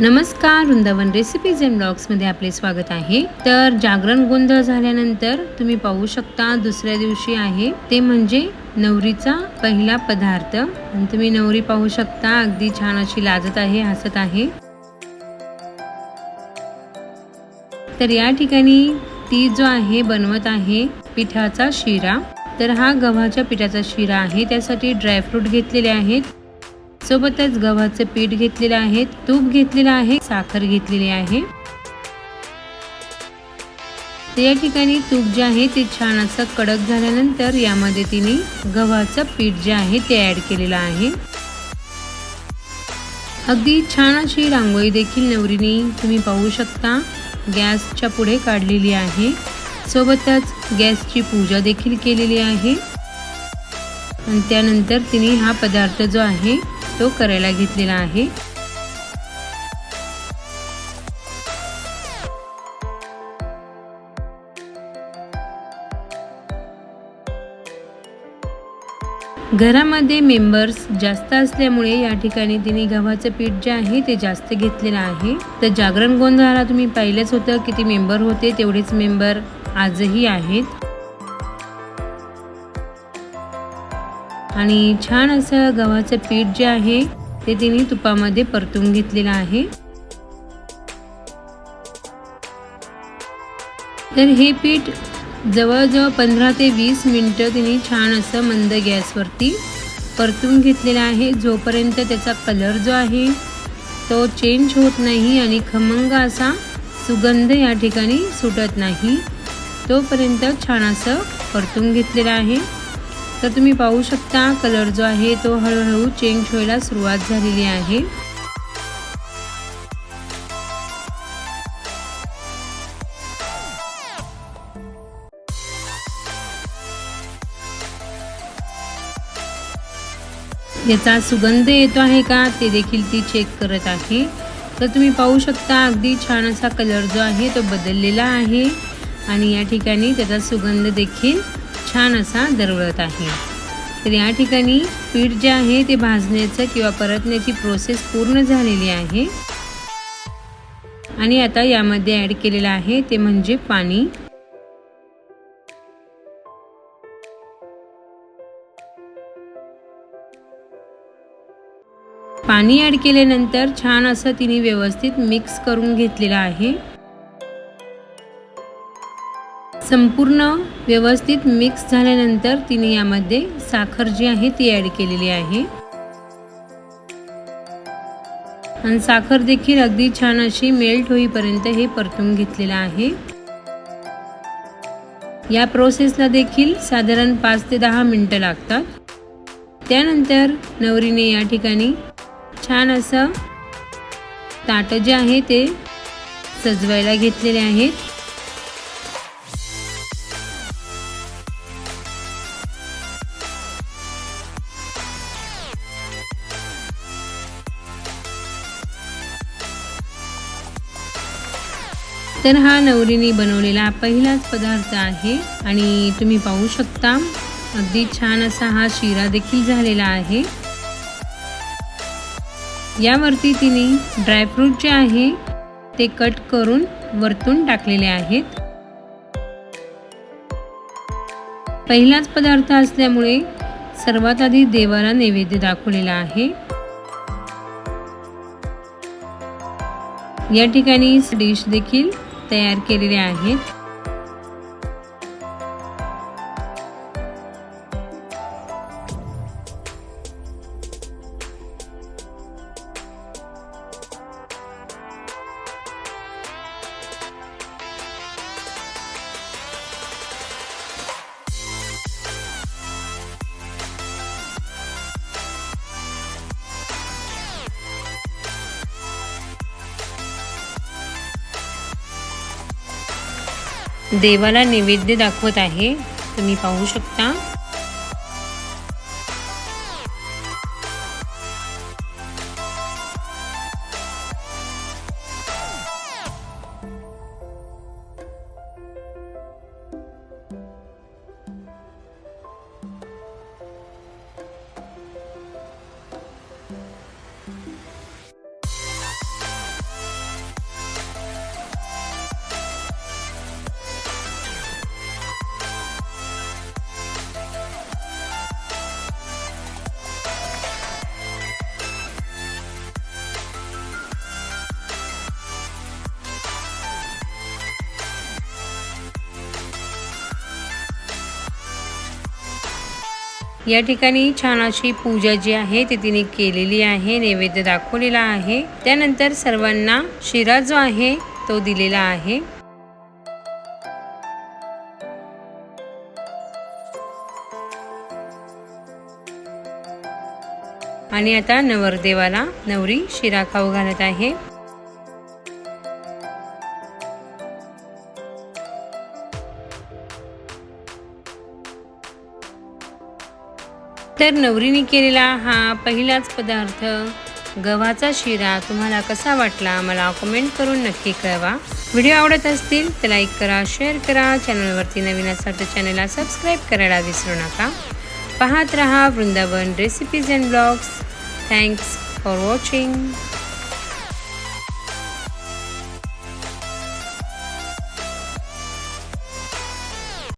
नमस्कार Vrindavan recipes and ब्लॉग्समध्ये आपले स्वागत आहे. तर जागरण गोंधळ झाल्यानंतर तुम्ही पाहू शकता दुसऱ्या दिवशी आहे. ते म्हणजे नवरीचा पहिला पदार्थ. आणि तुम्ही नवरी पाहू शकता अगदी छान अशी लाजत आहे हसत आहे. तर या ठिकाणी ती जो आहे बनवत आहे पिठाचा शिरा. तर हा गव्हाच्या पिठाचा शिरा आहे. त्यासाठी ड्रायफ्रूट घेतलेले आहेत. सोबतच गव्हाचं पीठ घेतलेलं आहे तूप घेतलेलं आहे साखर घेतलेली आहे. तर या ठिकाणी तूप जे आहे ते छान असं कडक झाल्यानंतर यामध्ये तिने गव्हाचं पीठ जे आहे ते ऍड केलेलं आहे. अगदी छान अशी रांगोळी देखील नवरीने तुम्ही पाहू शकता. गॅसच्या पुढे काढलेली आहे. सोबतच गॅसची पूजा देखील केलेली आहे. आणि त्यानंतर तिने हा पदार्थ जो आहे तो करायला घेतलेला आहे. घरामध्ये मेंबर्स जास्त असल्यामुळे या ठिकाणी तिने गव्हाचं पीठ जे आहे ते जास्त घेतलेलं आहे. तर जागरण गोंधळाला तुम्ही पाहिलंच होतं किती मेंबर होते तेवढेच मेंबर आजही आहेत. आणि छान असं गव्हाचं पीठ जे आहे ते तिने तुपामध्ये परतून घेतलेलं आहे. तर हे पीठ जवळजवळ पंधरा ते वीस मिनटं तिने छान असं मंद गॅसवरती परतून घेतलेलं आहे. जोपर्यंत त्याचा कलर जो आहे तो चेंज होत नाही आणि खमंग असा सुगंध या ठिकाणी सुटत नाही तोपर्यंत छान असं परतून घेतलेलं आहे. तर तुम्ही पाहू शकता कलर जो आहे तो हळूहळू चेंज व्हायला सुरुवात झालेली आहे. याचा सुगंध येतो आहे का ते देखील ती चेक करत आहे. तर तुम्ही पाहू शकता अगदी छान असा कलर जो आहे तो बदललेला आहे. आणि या ठिकाणी त्याचा सुगंध देखील छान असा दरवळत आहे. तर या ठिकाणी पीठ जे आहे ते भाजण्याचं किंवा परतण्याची प्रोसेस पूर्ण झालेली आहे. आणि आता यामध्ये ॲड केलेलं आहे ते म्हणजे पाणी. पाणी ॲड केल्यानंतर छान असं तिने व्यवस्थित मिक्स करून घेतलेलं आहे. संपूर्ण व्यवस्थित मिक्स झाल्यानंतर तिने यामध्ये साखर जी आहे ती ॲड केलेली आहे. आणि साखर देखील अगदी छान अशी मेल्ट होईपर्यंत हे परतून घेतलेलं आहे. या प्रोसेसला देखील साधारण पाच ते दहा मिनटं लागतात. त्यानंतर नवरीने या ठिकाणी छान असं ताटं जे आहे ते सजवायला घेतलेले आहेत. तर हा नवरीने बनवलेला पहिलाच पदार्थ आहे आणि तुम्ही पाहू शकता अगदी छान असा हा शिरा देखील झालेला आहे. यावरती तिने ड्रायफ्रूट जे आहे ते कट करून वरतून टाकलेले आहेत. पहिलाच पदार्थ असल्यामुळे सर्वात आधी देवाला नैवेद्य दाखवलेला आहे. या ठिकाणी डिश देखील तयार केलेले आहेत देवाला नैवेद्य दाखवत आहे. तुम्ही पाहू शकता. या ठिकाणी छान अशी पूजा जी आहे ती तिने केलेली आहे नैवेद्य दाखवलेला आहे. त्यानंतर सर्वांना शिरा जो आहे तो दिलेला आहे. आणि आता नवरदेवाला नवरी शिरा खाऊ घालत आहे. तर नवरीने केलेला हा पहिलाच पदार्थ गव्हाचा शिरा तुम्हाला कसा वाटला मला कमेंट करून नक्की कळवा. व्हिडिओ आवडत असतील तर लाईक करा शेअर करा. चॅनलवरती नवीन असाल तर चॅनलला सबस्क्राईब करायला विसरू नका. पाहत रहा Vrindavan recipes and blogs thanks for watching